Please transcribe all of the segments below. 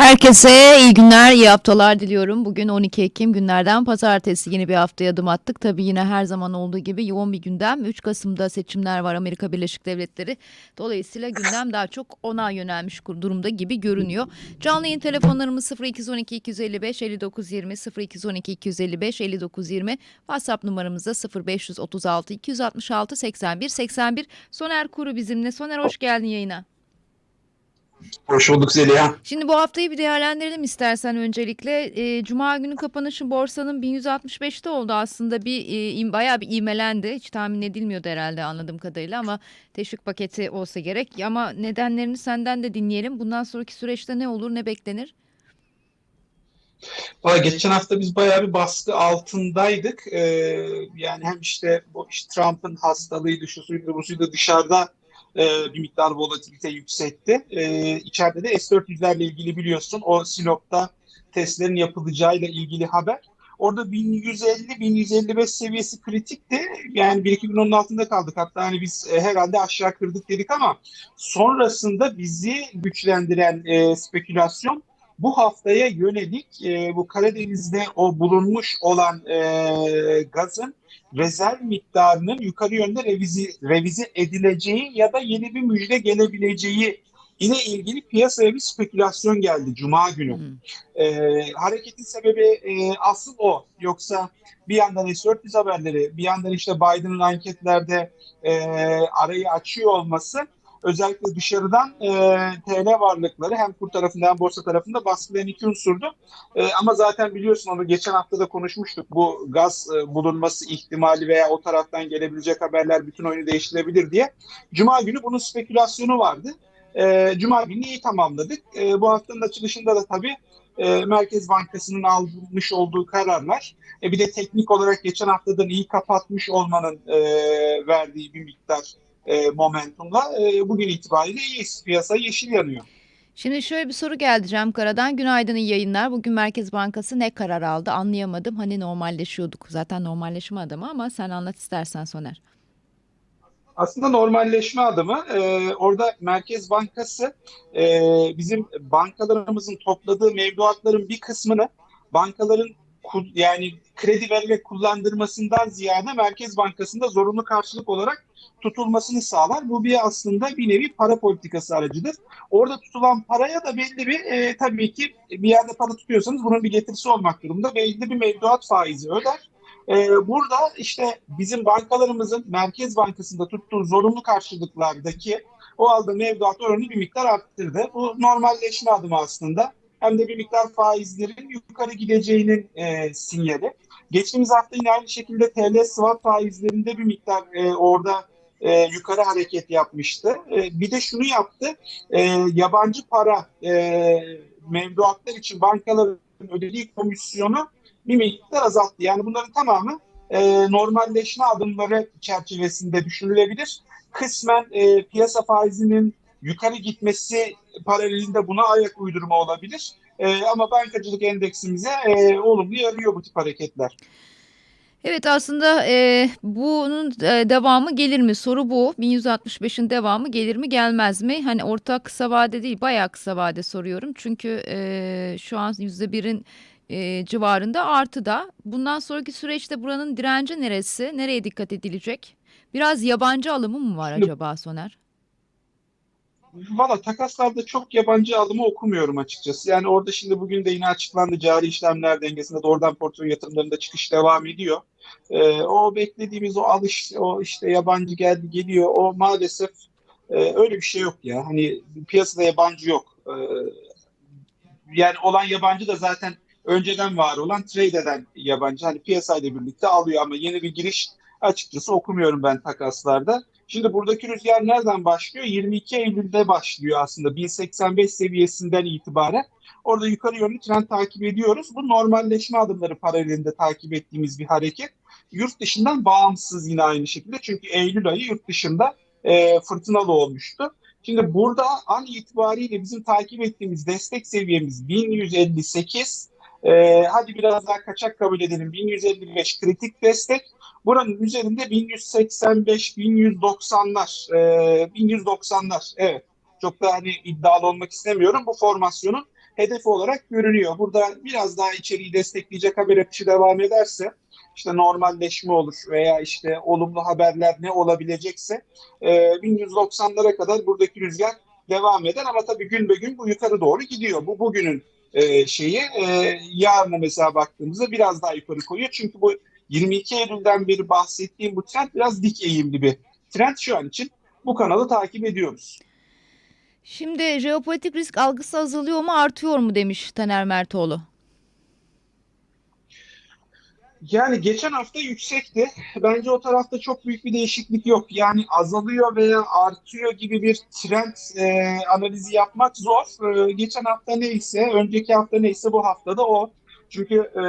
Herkese iyi günler, iyi haftalar diliyorum. Bugün 12 Ekim günlerden pazartesi yeni bir haftaya adım attık. Tabii yine her zaman olduğu gibi yoğun bir gündem. 3 Kasım'da seçimler var Amerika Birleşik Devletleri. Dolayısıyla gündem daha çok ona yönelmiş durumda gibi görünüyor. Canlı yayın telefonlarımız 0212 255 59 20 0212 255 59 20 WhatsApp numaramız da 0536 266 81 81. Soner Kuru bizimle. Soner hoş geldin yayına. Hoş bulduk Zeliha. Şimdi bu haftayı bir değerlendirelim istersen öncelikle. E, Cuma günü kapanışı borsanın 1165'te oldu aslında bir e, im- bayağı bir ivmelendi. Hiç tahmin edilmiyordu herhalde anladığım kadarıyla ama teşvik paketi olsa gerek. Ama nedenlerini senden de dinleyelim. Bundan sonraki süreçte ne olur ne beklenir? Valla geçen hafta biz bayağı bir baskı altındaydık. Ee, yani hem işte bu işte Trump'ın hastalığıydı, şu suydu, bu suydu dışarıda e, bir miktar volatilite yükseltti. Ee, içeride de S-400'lerle ilgili biliyorsun o Sinop'ta testlerin yapılacağıyla ilgili haber. Orada 1150-1155 seviyesi kritikti. Yani 1-2 gün onun altında kaldık. Hatta hani biz e, herhalde aşağı kırdık dedik ama sonrasında bizi güçlendiren e, spekülasyon bu haftaya yönelik e, bu Karadeniz'de o bulunmuş olan e, gazın rezerv miktarının yukarı yönde revizi, revize edileceği ya da yeni bir müjde gelebileceği ile ilgili piyasaya bir spekülasyon geldi Cuma günü. Hmm. E, hareketin sebebi e, asıl o. Yoksa bir yandan S-400 haberleri, bir yandan işte Biden'ın anketlerde e, arayı açıyor olması özellikle dışarıdan e, TL varlıkları hem kur tarafında hem borsa tarafında baskılayan iki unsurdu. E, ama zaten biliyorsun onu geçen hafta da konuşmuştuk. Bu gaz e, bulunması ihtimali veya o taraftan gelebilecek haberler bütün oyunu değiştirebilir diye. Cuma günü bunun spekülasyonu vardı. E, Cuma günü iyi tamamladık. E, bu haftanın açılışında da tabii e, Merkez Bankası'nın almış olduğu kararlar e, bir de teknik olarak geçen haftadan iyi kapatmış olmanın e, verdiği bir miktar e, momentumla e, bugün itibariyle. Piyasa yeşil yanıyor. Şimdi şöyle bir soru geldi Cem Kara'dan. Günaydın iyi yayınlar. Bugün Merkez Bankası ne karar aldı anlayamadım. Hani normalleşiyorduk. Zaten normalleşme adamı ama sen anlat istersen Soner. Aslında normalleşme adımı e, orada Merkez Bankası e, bizim bankalarımızın topladığı mevduatların bir kısmını bankaların yani kredi vererek kullandırmasından ziyade Merkez Bankası'nda zorunlu karşılık olarak tutulmasını sağlar. Bu bir aslında bir nevi para politikası aracıdır. Orada tutulan paraya da belli bir e, tabii ki bir yerde para tutuyorsanız bunun bir getirisi olmak durumunda. Belli bir mevduat faizi öder. Ee, burada işte bizim bankalarımızın Merkez Bankası'nda tuttuğu zorunlu karşılıklardaki o aldığı mevduat oranını bir miktar arttırdı. Bu normalleşme adımı aslında. Hem de bir miktar faizlerin yukarı gideceğinin e, sinyali. Geçtiğimiz hafta yine aynı şekilde TL swap faizlerinde bir miktar e, orada e, yukarı hareket yapmıştı. E, bir de şunu yaptı. E, yabancı para e, mevduatlar için bankaların ödediği komisyonu bir miktar azalttı. Yani bunların tamamı e, normalleşme adımları çerçevesinde düşünülebilir. Kısmen e, piyasa faizinin yukarı gitmesi paralelinde buna ayak uydurma olabilir. E, ama bankacılık endeksimize e, olumlu yarıyor bu tip hareketler. Evet aslında e, bunun e, devamı gelir mi? Soru bu. 1165'in devamı gelir mi gelmez mi? Hani orta kısa vade değil bayağı kısa vade soruyorum. Çünkü e, şu an %1'in e, civarında artıda. Bundan sonraki süreçte buranın direnci neresi? Nereye dikkat edilecek? Biraz yabancı alımı mı var acaba Soner? Valla takaslarda çok yabancı alımı okumuyorum açıkçası. Yani orada şimdi bugün de yine açıklandı cari işlemler dengesinde doğrudan portföy yatırımlarında çıkış devam ediyor. Ee, o beklediğimiz o alış, o işte yabancı geldi geliyor. O maalesef e, öyle bir şey yok ya. Hani piyasada yabancı yok. Ee, yani olan yabancı da zaten önceden var olan trade eden yabancı. Hani piyasayla birlikte alıyor ama yeni bir giriş açıkçası okumuyorum ben takaslarda. Şimdi buradaki rüzgar nereden başlıyor? 22 Eylül'de başlıyor aslında 1085 seviyesinden itibaren. Orada yukarı yönlü trend takip ediyoruz. Bu normalleşme adımları paralelinde takip ettiğimiz bir hareket. Yurt dışından bağımsız yine aynı şekilde. Çünkü Eylül ayı yurt dışında e, fırtınalı olmuştu. Şimdi burada an itibariyle bizim takip ettiğimiz destek seviyemiz 1158. E, hadi biraz daha kaçak kabul edelim. 1155 kritik destek. Buranın üzerinde 1185, 1190'lar, e, 1190'lar. Evet. Çok da hani iddialı olmak istemiyorum. Bu formasyonun hedefi olarak görünüyor. Burada biraz daha içeriği destekleyecek haber akışı devam ederse işte normalleşme olur veya işte olumlu haberler ne olabilecekse e, 1190'lara kadar buradaki rüzgar devam eder ama tabii gün be gün bu yukarı doğru gidiyor. Bu bugünün e, şeyi e, yarına mesela baktığımızda biraz daha yukarı koyuyor. Çünkü bu 22 Eylül'den beri bahsettiğim bu trend biraz dik eğimli bir trend şu an için. Bu kanalı takip ediyoruz. Şimdi jeopolitik risk algısı azalıyor mu artıyor mu demiş Taner Mertoğlu. Yani geçen hafta yüksekti. Bence o tarafta çok büyük bir değişiklik yok. Yani azalıyor veya artıyor gibi bir trend e, analizi yapmak zor. E, geçen hafta neyse, önceki hafta neyse bu haftada o. Çünkü e,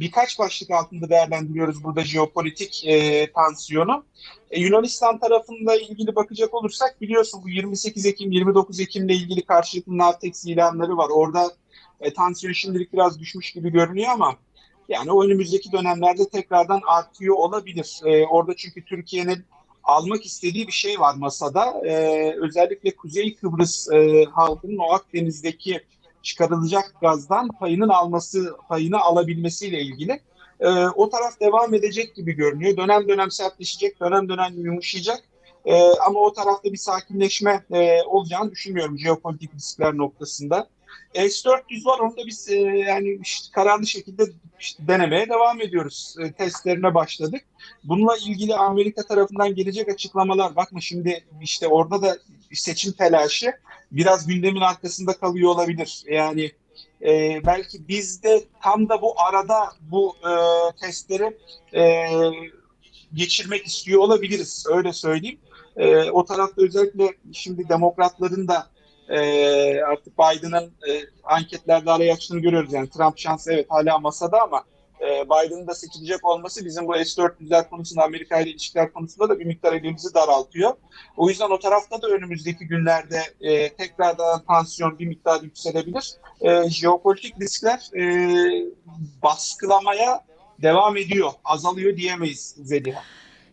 birkaç başlık altında değerlendiriyoruz burada jeopolitik e, tansiyonu. E, Yunanistan tarafında ilgili bakacak olursak biliyorsun bu 28 Ekim 29 Ekim ile ilgili karşılıklı Navtex ilanları var. Orada e, tansiyon şimdilik biraz düşmüş gibi görünüyor ama yani önümüzdeki dönemlerde tekrardan artıyor olabilir. E, orada çünkü Türkiye'nin almak istediği bir şey var masada. E, özellikle Kuzey Kıbrıs e, halkının o Akdeniz'deki çıkarılacak gazdan payının alması, payını alabilmesiyle ilgili. E, o taraf devam edecek gibi görünüyor. Dönem dönem sertleşecek, dönem dönem yumuşayacak. E, ama o tarafta bir sakinleşme e, olacağını düşünmüyorum jeopolitik riskler noktasında. S-400 var onu da biz e, yani işte kararlı şekilde işte denemeye devam ediyoruz. E, testlerine başladık. Bununla ilgili Amerika tarafından gelecek açıklamalar bakma şimdi işte orada da seçim telaşı biraz gündemin arkasında kalıyor olabilir. Yani e, belki biz de tam da bu arada bu e, testleri e, geçirmek istiyor olabiliriz. Öyle söyleyeyim. E, o tarafta özellikle şimdi demokratların da e, artık Biden'ın e, anketlerde araya açtığını görüyoruz. Yani Trump şansı evet hala masada ama e, Biden'ın da seçilecek olması bizim bu S-400'ler konusunda Amerika ile ilişkiler konusunda da bir miktar elimizi daraltıyor. O yüzden o tarafta da önümüzdeki günlerde e, tekrardan tansiyon bir miktar yükselebilir. E, jeopolitik riskler e, baskılamaya devam ediyor. Azalıyor diyemeyiz Zeliha.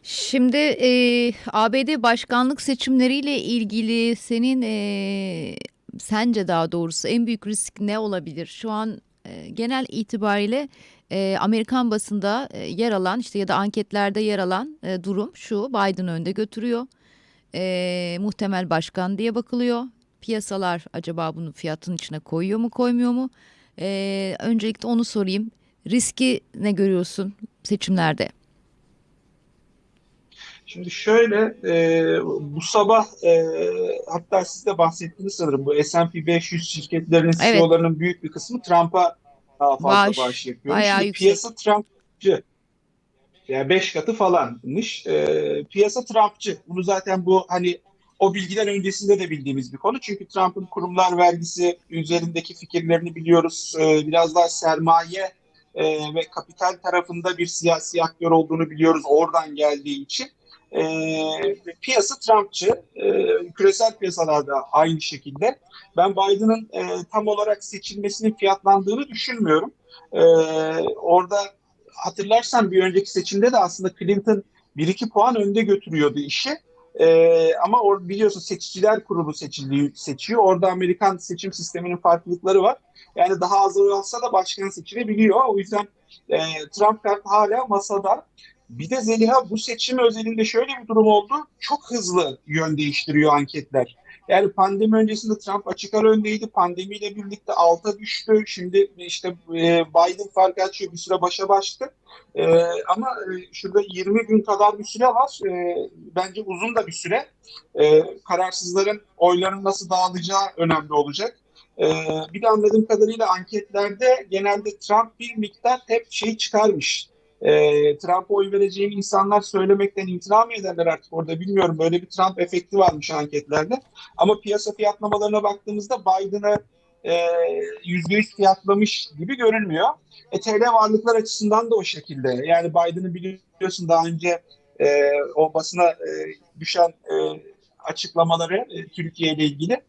Şimdi e, ABD başkanlık seçimleriyle ilgili senin e, sence daha doğrusu en büyük risk ne olabilir? Şu an e, genel itibariyle e, Amerikan basında e, yer alan işte ya da anketlerde yer alan e, durum şu Biden önde götürüyor. E, muhtemel başkan diye bakılıyor. Piyasalar acaba bunu fiyatın içine koyuyor mu koymuyor mu? E, öncelikle onu sorayım. Riski ne görüyorsun seçimlerde? Şimdi şöyle e, bu sabah e, hatta siz de bahsettiniz sanırım bu S&P 500 şirketlerinin Evet. CEO'larının büyük bir kısmı Trump'a daha fazla Bağış, bağış yapıyor. Şimdi yüksek. piyasa Trumpçı. Yani 5 katı falanmış. E, piyasa Trumpçı. Bunu zaten bu hani o bilgiden öncesinde de bildiğimiz bir konu. Çünkü Trump'ın kurumlar vergisi üzerindeki fikirlerini biliyoruz. E, biraz daha sermaye e, ve kapital tarafında bir siyasi aktör olduğunu biliyoruz oradan geldiği için. E, piyasa Trumpçı, e, küresel piyasalarda aynı şekilde. Ben Biden'ın e, tam olarak seçilmesinin fiyatlandığını düşünmüyorum. E, orada hatırlarsan bir önceki seçimde de aslında Clinton 1-2 puan önde götürüyordu işi. E, ama or, biliyorsun seçiciler kurulu seçiliyor, seçiyor. Orada Amerikan seçim sisteminin farklılıkları var. Yani daha az oy alsa da başkan seçilebiliyor. O yüzden e, Trump kartı hala masada. Bir de Zeliha bu seçim özelinde şöyle bir durum oldu. Çok hızlı yön değiştiriyor anketler. Yani pandemi öncesinde Trump açık ara öndeydi. Pandemiyle birlikte alta düştü. Şimdi işte e, Biden fark açıyor. Bir süre başa başladı. E, ama e, şurada 20 gün kadar bir süre var. Bence uzun da bir süre. Kararsızların oyların nasıl dağılacağı önemli olacak. Bir de anladığım kadarıyla anketlerde genelde Trump bir miktar hep şey çıkarmış. Ee, Trump'a oy vereceğini insanlar söylemekten imtina mı ederler artık orada bilmiyorum. Böyle bir Trump efekti varmış anketlerde. Ama piyasa fiyatlamalarına baktığımızda Biden'ı e, %100 fiyatlamış gibi görünmüyor. E, TL varlıklar açısından da o şekilde. Yani Biden'ı biliyorsun daha önce e, o basına e, düşen e, açıklamaları e, Türkiye ile ilgili.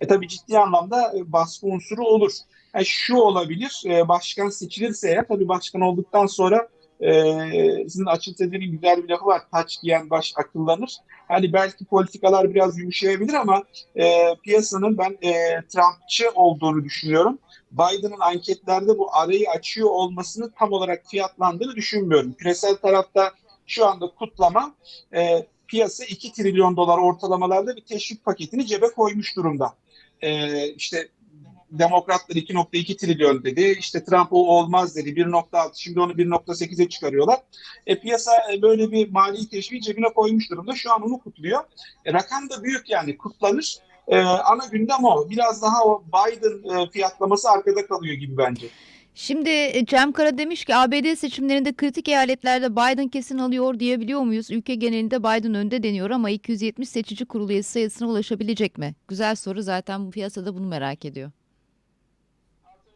E, tabii ciddi anlamda e, baskı unsuru olur. Yani şu olabilir, e, başkan seçilirse eğer, tabii başkan olduktan sonra e, sizin Açıl Sezen'in güzel bir lafı var, taç giyen baş akıllanır. Hani belki politikalar biraz yumuşayabilir ama e, piyasanın ben e, Trumpçı olduğunu düşünüyorum. Biden'ın anketlerde bu arayı açıyor olmasını tam olarak fiyatlandığını düşünmüyorum. Küresel tarafta şu anda kutlama e, piyasa 2 trilyon dolar ortalamalarda bir teşvik paketini cebe koymuş durumda. E, işte Demokratlar 2.2 trilyon dedi. İşte Trump o olmaz dedi. 1.6 şimdi onu 1.8'e çıkarıyorlar. E, piyasa e, böyle bir mali teşviği cebine koymuş durumda. Şu an onu kutluyor. E, rakam da büyük yani kutlanır. E, ana gündem o. Biraz daha o Biden e, fiyatlaması arkada kalıyor gibi bence. Şimdi e, Cem Kara demiş ki ABD seçimlerinde kritik eyaletlerde Biden kesin alıyor diyebiliyor muyuz? Ülke genelinde Biden önde deniyor ama 270 seçici kurulu sayısına ulaşabilecek mi? Güzel soru zaten bu piyasada bunu merak ediyor.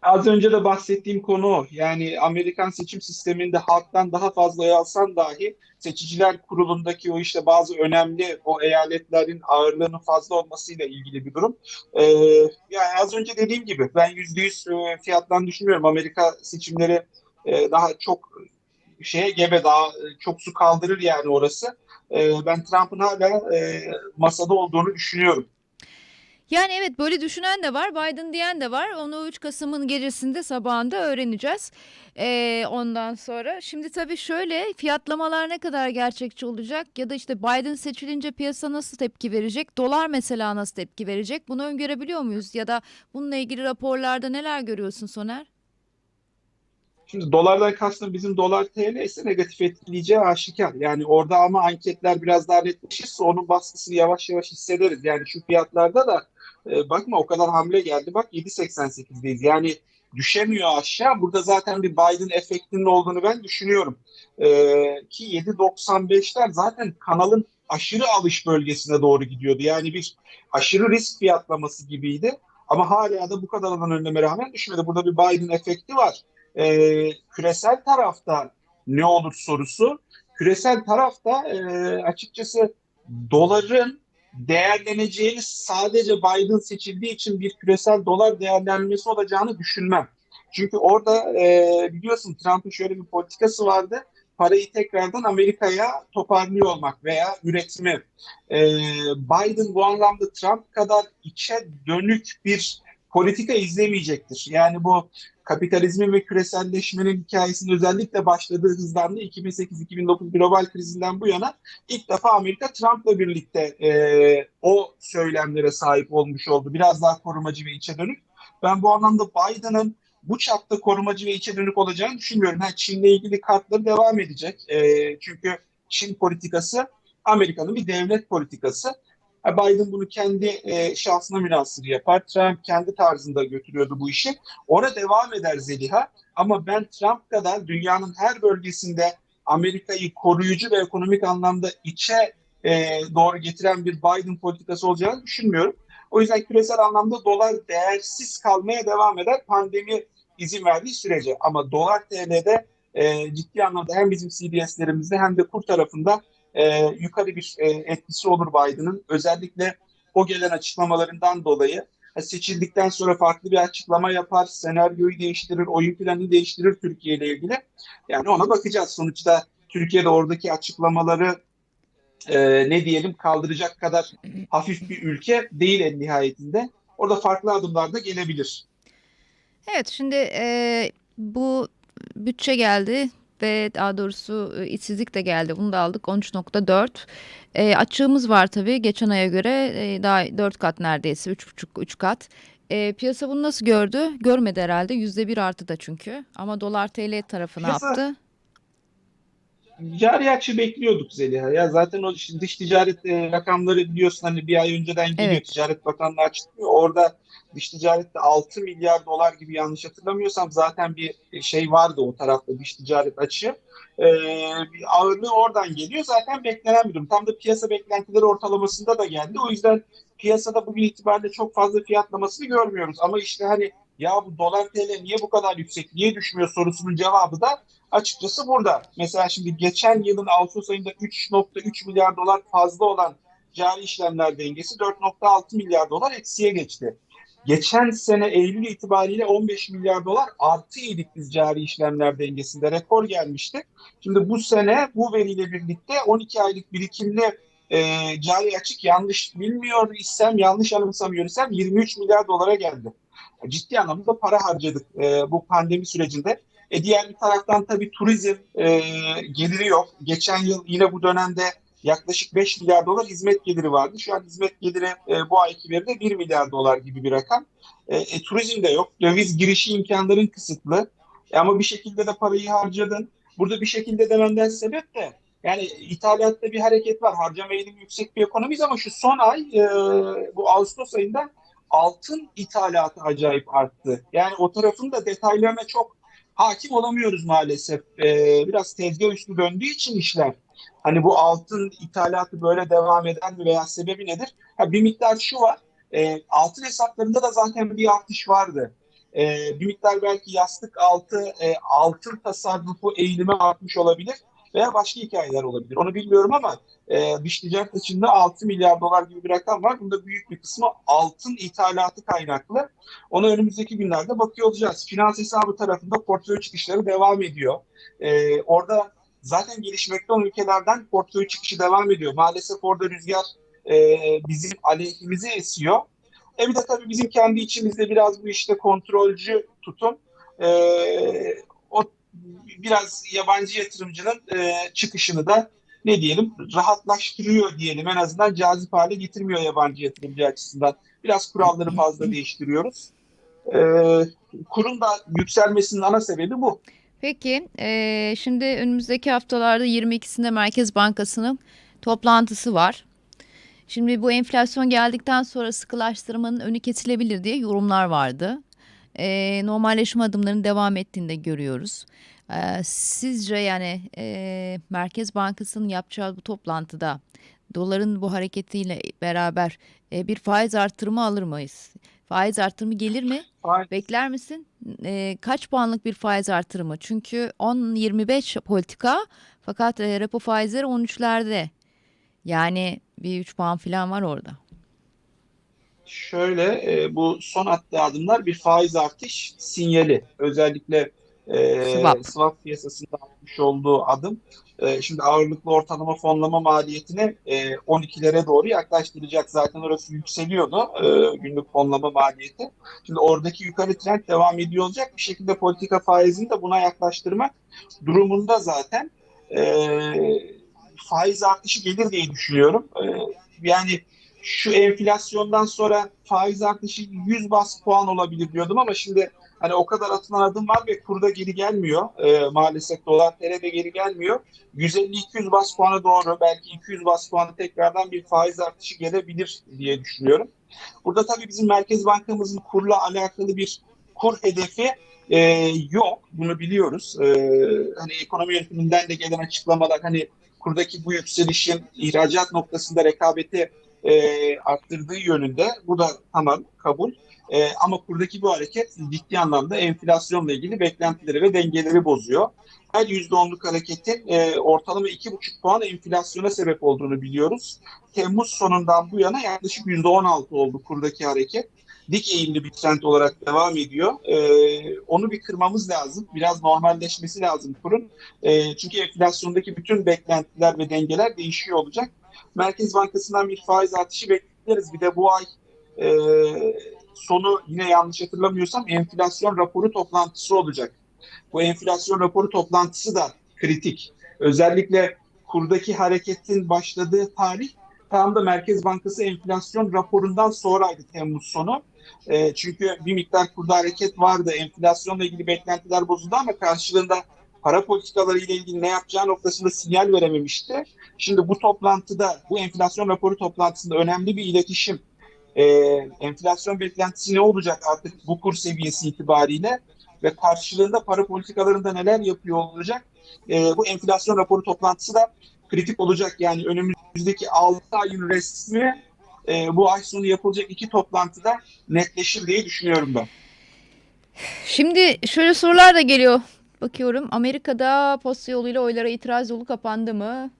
Az önce de bahsettiğim konu o. Yani Amerikan seçim sisteminde halktan daha fazla oy alsan dahi seçiciler kurulundaki o işte bazı önemli o eyaletlerin ağırlığının fazla olmasıyla ilgili bir durum. Ee, yani az önce dediğim gibi ben yüzde yüz e, fiyattan düşünmüyorum. Amerika seçimleri e, daha çok şeye gebe daha e, çok su kaldırır yani orası. E, ben Trump'ın hala e, masada olduğunu düşünüyorum. Yani evet böyle düşünen de var, Biden diyen de var. Onu 3 Kasım'ın gecesinde sabahında öğreneceğiz. Ee, ondan sonra şimdi tabii şöyle fiyatlamalar ne kadar gerçekçi olacak ya da işte Biden seçilince piyasa nasıl tepki verecek? Dolar mesela nasıl tepki verecek? Bunu öngörebiliyor muyuz? Ya da bununla ilgili raporlarda neler görüyorsun Soner? Şimdi dolardan kastım bizim dolar TL ise negatif etkileyeceği aşikar. Yani orada ama anketler biraz daha netleşirse onun baskısını yavaş yavaş hissederiz. Yani şu fiyatlarda da e, bakma o kadar hamle geldi. Bak 7.88'deyiz. Yani düşemiyor aşağı. Burada zaten bir Biden efektinin olduğunu ben düşünüyorum. E, ki 7.95'ler zaten kanalın aşırı alış bölgesine doğru gidiyordu. Yani bir aşırı risk fiyatlaması gibiydi. Ama hala da bu kadar alan önleme rağmen düşmedi. Burada bir Biden efekti var e, küresel tarafta ne olur sorusu. Küresel tarafta e, açıkçası doların değerleneceğini sadece Biden seçildiği için bir küresel dolar değerlenmesi olacağını düşünmem. Çünkü orada e, biliyorsun Trump'ın şöyle bir politikası vardı. Parayı tekrardan Amerika'ya toparlıyor olmak veya üretimi. E, Biden bu anlamda Trump kadar içe dönük bir politika izlemeyecektir. Yani bu kapitalizmin ve küreselleşmenin hikayesinin özellikle başladığı hızlandı. 2008-2009 global krizinden bu yana ilk defa Amerika Trump'la birlikte e, o söylemlere sahip olmuş oldu. Biraz daha korumacı ve içe dönük. Ben bu anlamda Biden'ın bu çapta korumacı ve içe dönük olacağını düşünmüyorum. Ha, Çin'le ilgili kartları devam edecek. E, çünkü Çin politikası Amerika'nın bir devlet politikası. Biden bunu kendi e, şahsına münasır yapar. Trump kendi tarzında götürüyordu bu işi. Ona devam eder Zeliha. Ama ben Trump kadar dünyanın her bölgesinde Amerika'yı koruyucu ve ekonomik anlamda içe e, doğru getiren bir Biden politikası olacağını düşünmüyorum. O yüzden küresel anlamda dolar değersiz kalmaya devam eder pandemi izin verdiği sürece. Ama dolar TL'de e, ciddi anlamda hem bizim CDS'lerimizde hem de kur tarafında e, yukarı bir e, etkisi olur Biden'ın. Özellikle o gelen açıklamalarından dolayı seçildikten sonra farklı bir açıklama yapar, senaryoyu değiştirir, oyun planını değiştirir Türkiye ile ilgili. Yani ona bakacağız. Sonuçta Türkiye'de oradaki açıklamaları e, ne diyelim kaldıracak kadar hafif bir ülke değil en nihayetinde. Orada farklı adımlar da gelebilir. Evet şimdi e, bu bütçe geldi ve daha doğrusu işsizlik de geldi. Bunu da aldık 13.4. E, açığımız var tabii geçen aya göre e, daha 4 kat neredeyse 3.5-3 kat. E, piyasa bunu nasıl gördü? Görmedi herhalde. %1 arttı da çünkü. Ama dolar TL tarafı ne Piyasa- yaptı? Cari açı bekliyorduk Zeliha. Ya zaten o dış ticaret e, rakamları biliyorsun hani bir ay önceden geliyor. Evet. Ticaret Bakanlığı açıklıyor. Orada dış ticarette 6 milyar dolar gibi yanlış hatırlamıyorsam zaten bir şey vardı o tarafta dış ticaret açığı. E, bir ağırlığı oradan geliyor. Zaten beklenen bir durum. Tam da piyasa beklentileri ortalamasında da geldi. O yüzden piyasada bugün itibariyle çok fazla fiyatlamasını görmüyoruz. Ama işte hani ya bu dolar TL niye bu kadar yüksek, niye düşmüyor sorusunun cevabı da açıkçası burada. Mesela şimdi geçen yılın Ağustos ayında 3.3 milyar dolar fazla olan cari işlemler dengesi 4.6 milyar dolar eksiye geçti. Geçen sene Eylül itibariyle 15 milyar dolar artı yedik biz cari işlemler dengesinde rekor gelmişti. Şimdi bu sene bu veriyle birlikte 12 aylık birikimli e, cari açık yanlış bilmiyor isem yanlış anımsamıyor isem 23 milyar dolara geldi. Ciddi anlamda para harcadık e, bu pandemi sürecinde. E diğer bir taraftan tabii turizm e, geliri yok. Geçen yıl yine bu dönemde yaklaşık 5 milyar dolar hizmet geliri vardı. Şu an hizmet geliri e, bu ayki veride 1 milyar dolar gibi bir rakam. E, e, turizm de yok. Döviz girişi imkanların kısıtlı. E, ama bir şekilde de parayı harcadın. Burada bir şekilde demenden sebep de yani ithalatta bir hareket var. Harcama eğilimi yüksek bir ekonomiyiz ama şu son ay e, bu Ağustos ayında altın ithalatı acayip arttı. Yani o tarafın da detaylarına çok hakim olamıyoruz maalesef. Ee, biraz tezgah üstü döndüğü için işler. Hani bu altın ithalatı böyle devam eden mi veya sebebi nedir? Ha, bir miktar şu var. E, altın hesaplarında da zaten bir artış vardı. E, bir miktar belki yastık altı e, altın tasarrufu eğilimi artmış olabilir veya başka hikayeler olabilir. Onu bilmiyorum ama e, dış ticaret açığında 6 milyar dolar gibi bir rakam var. Bunda büyük bir kısmı altın ithalatı kaynaklı. Ona önümüzdeki günlerde bakıyor olacağız. Finans hesabı tarafında portföy çıkışları devam ediyor. E, orada zaten gelişmekte olan ülkelerden portföy çıkışı devam ediyor. Maalesef orada rüzgar e, bizim aleyhimize esiyor. E bir de tabii bizim kendi içimizde biraz bu işte kontrolcü tutum. E, biraz yabancı yatırımcının e, çıkışını da ne diyelim rahatlaştırıyor diyelim. En azından cazip hale getirmiyor yabancı yatırımcı açısından. Biraz kuralları fazla değiştiriyoruz. E, kurun da yükselmesinin ana sebebi bu. Peki, eee, şimdi önümüzdeki haftalarda 22'sinde Merkez Bankası'nın toplantısı var. Şimdi bu enflasyon geldikten sonra sıkılaştırmanın önü kesilebilir diye yorumlar vardı. Eee, normalleşme adımlarının devam ettiğini de görüyoruz. Eee, sizce yani eee, Merkez Bankası'nın yapacağı bu toplantıda doların bu hareketiyle beraber eee, bir faiz artırımı alır mıyız? Faiz artırımı gelir mi? Aynen. Bekler misin? Eee, kaç puanlık bir faiz artırımı? Çünkü 10-25 politika fakat eee, repo faizleri 13'lerde. Yani bir 3 puan falan var orada. Şöyle e, bu son attığı adımlar bir faiz artış sinyali. Özellikle e, Swap. swap piyasasında atmış olduğu adım. E, şimdi ağırlıklı ortalama fonlama maliyetini e, 12'lere doğru yaklaştıracak. Zaten orası yükseliyordu e, günlük fonlama maliyeti. Şimdi oradaki yukarı trend devam ediyor olacak. Bir şekilde politika faizini de buna yaklaştırmak durumunda zaten. E, faiz artışı gelir diye düşünüyorum. E, yani şu enflasyondan sonra faiz artışı 100 bas puan olabilir diyordum ama şimdi hani o kadar atılan adım var ve kurda geri gelmiyor. Ee, maalesef dolar TL'de geri gelmiyor. 150-200 bas puana doğru belki 200 bas puanı tekrardan bir faiz artışı gelebilir diye düşünüyorum. Burada tabii bizim Merkez Bankamızın kurla alakalı bir kur hedefi e, yok. Bunu biliyoruz. E, hani ekonomi yönetiminden de gelen açıklamalar hani kurdaki bu yükselişin ihracat noktasında rekabeti e, arttırdığı yönünde. Bu da tamam kabul. E, ama kurdaki bu hareket ciddi anlamda enflasyonla ilgili beklentileri ve dengeleri bozuyor. Her %10'luk hareketin e, ortalama 2,5 puan enflasyona sebep olduğunu biliyoruz. Temmuz sonundan bu yana yaklaşık %16 oldu kurdaki hareket. Dik eğimli bir trend olarak devam ediyor. E, onu bir kırmamız lazım. Biraz normalleşmesi lazım kurun. E, çünkü enflasyondaki bütün beklentiler ve dengeler değişiyor olacak. Merkez Bankası'ndan bir faiz artışı bekleriz. Bir de bu ay e, sonu yine yanlış hatırlamıyorsam enflasyon raporu toplantısı olacak. Bu enflasyon raporu toplantısı da kritik. Özellikle kurdaki hareketin başladığı tarih tam da Merkez Bankası enflasyon raporundan sonraydı Temmuz sonu. E, çünkü bir miktar kurda hareket vardı. Enflasyonla ilgili beklentiler bozuldu ama karşılığında para politikaları ile ilgili ne yapacağı noktasında sinyal verememişti. Şimdi bu toplantıda, bu enflasyon raporu toplantısında önemli bir iletişim, e, enflasyon beklentisi ne olacak artık bu kur seviyesi itibariyle ve karşılığında para politikalarında neler yapıyor olacak? E, bu enflasyon raporu toplantısı da kritik olacak. Yani önümüzdeki 6 ayın resmi e, bu ay sonu yapılacak iki toplantıda netleşir diye düşünüyorum ben. Şimdi şöyle sorular da geliyor. Bakıyorum Amerika'da posta yoluyla oylara itiraz yolu kapandı mı?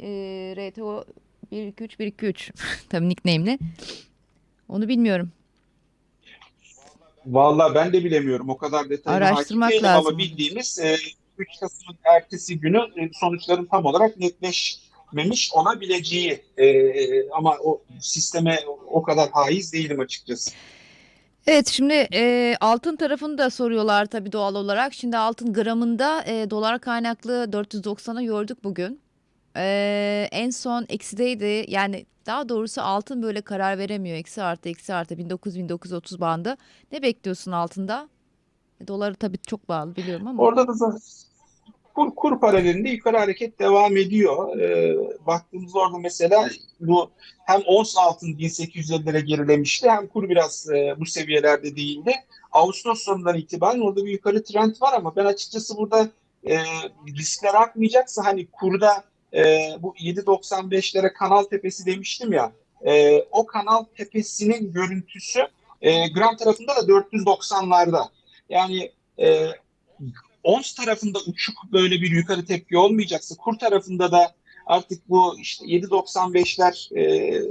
Ee, RTO 123 123 tabii nickname'li. Onu bilmiyorum. Vallahi ben de bilemiyorum. O kadar detaylı Araştırmak lazım. ama bildiğimiz e, 3 Kasım'ın ertesi günü e, sonuçların tam olarak netleşmemiş olabileceği e, ama o sisteme o kadar haiz değilim açıkçası. Evet şimdi e, altın tarafını da soruyorlar tabii doğal olarak. Şimdi altın gramında e, dolar kaynaklı 490'a gördük bugün. E, en son eksideydi yani daha doğrusu altın böyle karar veremiyor. Eksi artı eksi artı 1900-1930 bandı. Ne bekliyorsun altında? E, doları tabii çok bağlı biliyorum ama. Orada da kur, kur paralelinde yukarı hareket devam ediyor. Ee, baktığımızda orada mesela bu hem ons altın 1850'lere gerilemişti hem kur biraz e, bu seviyelerde değildi. Ağustos sonundan itibaren orada bir yukarı trend var ama ben açıkçası burada e, riskler artmayacaksa hani kurda e, bu 7.95'lere kanal tepesi demiştim ya e, o kanal tepesinin görüntüsü e, gram tarafında da 490'larda. Yani e, ons tarafında uçuk böyle bir yukarı tepki olmayacaksa kur tarafında da artık bu işte 7.95'ler e,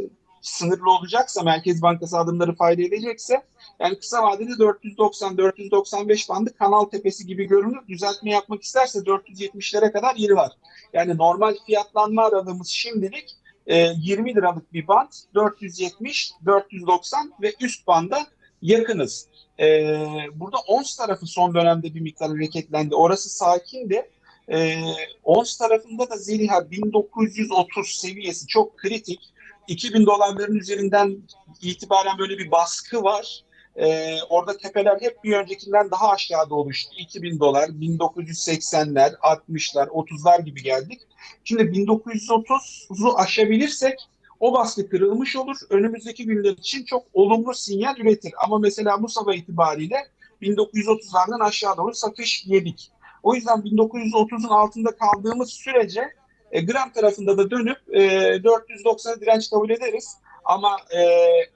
sınırlı olacaksa Merkez Bankası adımları fayda edecekse yani kısa vadede 490-495 bandı kanal tepesi gibi görünür. Düzeltme yapmak isterse 470'lere kadar yeri var. Yani normal fiyatlanma aralığımız şimdilik e, 20 liralık bir band 470, 490 ve üst banda yakınız. Ee, burada ons tarafı son dönemde bir miktar hareketlendi. Orası sakindi. Ee, ons tarafında da Zeliha 1930 seviyesi çok kritik. 2000 dolarların üzerinden itibaren böyle bir baskı var. Ee, orada tepeler hep bir öncekinden daha aşağıda oluştu. 2000 dolar, 1980'ler, 60'lar, 30'lar gibi geldik. Şimdi 1930'u aşabilirsek o baskı kırılmış olur. Önümüzdeki günler için çok olumlu sinyal üretir. Ama mesela bu sabah itibariyle 1930'lardan aşağı doğru satış yedik. O yüzden 1930'un altında kaldığımız sürece e, gram tarafında da dönüp e, 490 direnç kabul ederiz. Ama e,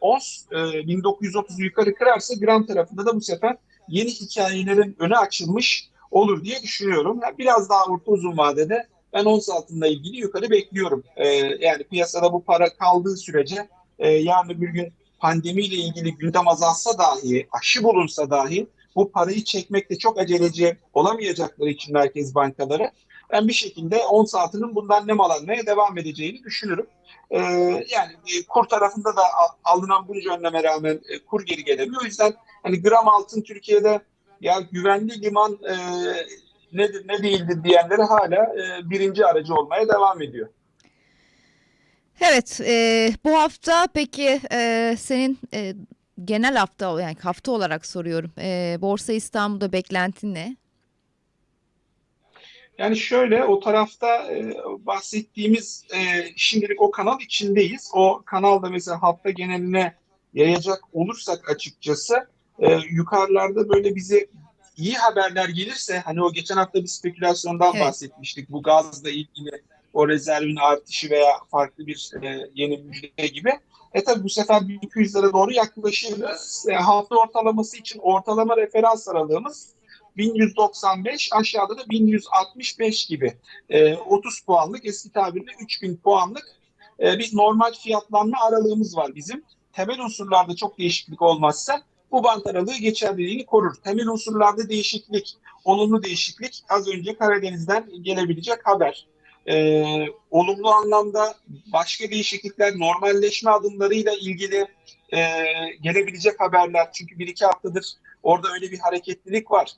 ons e, 1930'u yukarı kırarsa gram tarafında da bu sefer yeni hikayelerin önü açılmış olur diye düşünüyorum. Yani biraz daha orta uzun vadede ben ons altında ilgili yukarı bekliyorum. Ee, yani piyasada bu para kaldığı sürece e, yarın bir gün pandemiyle ilgili gündem azalsa dahi, aşı bulunsa dahi bu parayı çekmekte çok aceleci olamayacakları için merkez bankaları ben bir şekilde ons altının bundan nem almaya devam edeceğini düşünürüm. Ee, yani e, kur tarafında da alınan bunca önleme rağmen e, kur geri gelemiyor. O yüzden hani gram altın Türkiye'de ya güvenli liman e, nedir ne değildir diyenleri hala e, birinci aracı olmaya devam ediyor. Evet, e, bu hafta peki e, senin e, genel hafta yani hafta olarak soruyorum. E, Borsa İstanbul'da beklentin ne? Yani şöyle o tarafta e, bahsettiğimiz e, şimdilik o kanal içindeyiz. O kanalda mesela hafta geneline yayacak olursak açıkçası e, yukarılarda böyle bize iyi haberler gelirse hani o geçen hafta bir spekülasyondan Evet. bahsetmiştik. Bu gazla ilgili o rezervin artışı veya farklı bir e, yeni müjde gibi. E tabi bu sefer 1200'lere doğru yaklaşırız. E, hafta ortalaması için ortalama referans aralığımız 1195 aşağıda da 1165 gibi e, 30 puanlık eski tabirle 3000 puanlık e, bir normal fiyatlanma aralığımız var bizim. Temel unsurlarda çok değişiklik olmazsa bu bant aralığı geçerliliğini korur. Temel unsurlarda değişiklik, olumlu değişiklik az önce Karadeniz'den gelebilecek haber. Ee, olumlu anlamda başka değişiklikler, normalleşme adımlarıyla ilgili e, gelebilecek haberler. Çünkü bir iki haftadır orada öyle bir hareketlilik var.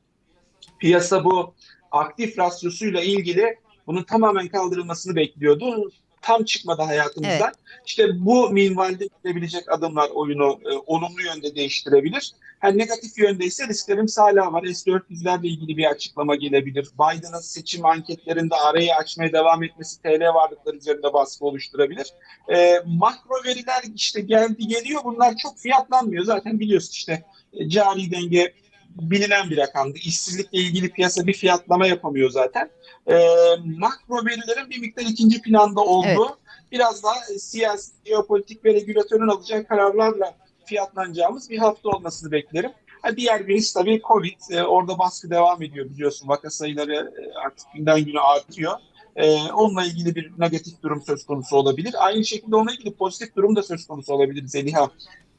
Piyasa bu aktif rasyosuyla ilgili bunun tamamen kaldırılmasını bekliyordu. Tam çıkmadı hayatımızdan. İşte bu minvalde gidebilecek adımlar oyunu e, olumlu yönde değiştirebilir. Ha, negatif yöndeyse risklerimiz hala var. S-400'lerle ilgili bir açıklama gelebilir. Biden'ın seçim anketlerinde arayı açmaya devam etmesi TL varlıkları üzerinde baskı oluşturabilir. E, makro veriler işte geldi geliyor. Bunlar çok fiyatlanmıyor. Zaten biliyorsun işte e, cari denge bilinen bir rakamdı. İşsizlikle ilgili piyasa bir fiyatlama yapamıyor zaten. E, makro verilerin bir miktar ikinci planda olduğu, Evet. biraz daha e, siyasi, jeopolitik ve regülatörün alacağı kararlarla fiyatlanacağımız bir hafta olmasını beklerim. Ha, diğer bir risk tabii Covid. E, orada baskı devam ediyor biliyorsun. Vaka sayıları e, artık günden güne artıyor. E, onunla ilgili bir negatif durum söz konusu olabilir. Aynı şekilde onunla ilgili pozitif durum da söz konusu olabilir Zeliha.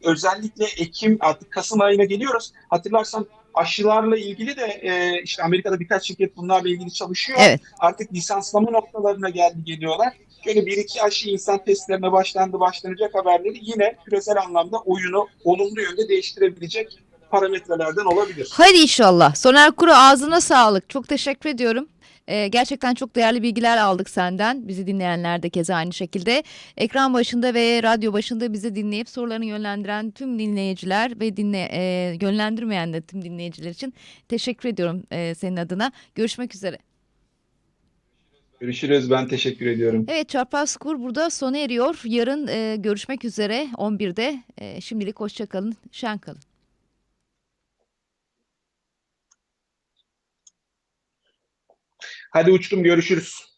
Özellikle Ekim artık Kasım ayına geliyoruz. Hatırlarsan aşılarla ilgili de e, işte Amerika'da birkaç şirket bunlarla ilgili çalışıyor. Evet. Artık lisanslama noktalarına geldi geliyorlar. Şöyle bir iki aşı insan testlerine başlandı başlanacak haberleri yine küresel anlamda oyunu olumlu yönde değiştirebilecek parametrelerden olabilir. Hadi inşallah. Soner Kuru ağzına sağlık. Çok teşekkür ediyorum. Ee, gerçekten çok değerli bilgiler aldık senden. Bizi dinleyenler de keza aynı şekilde. Ekran başında ve radyo başında bizi dinleyip sorularını yönlendiren tüm dinleyiciler ve dinle e, yönlendirmeyen de tüm dinleyiciler için teşekkür ediyorum e, senin adına. Görüşmek üzere. Görüşürüz. Ben teşekkür ediyorum. Evet Çarpaz Kur burada sona eriyor. Yarın e, görüşmek üzere 11'de. E, şimdilik hoşçakalın. Şen kalın. Hadi uçtum görüşürüz.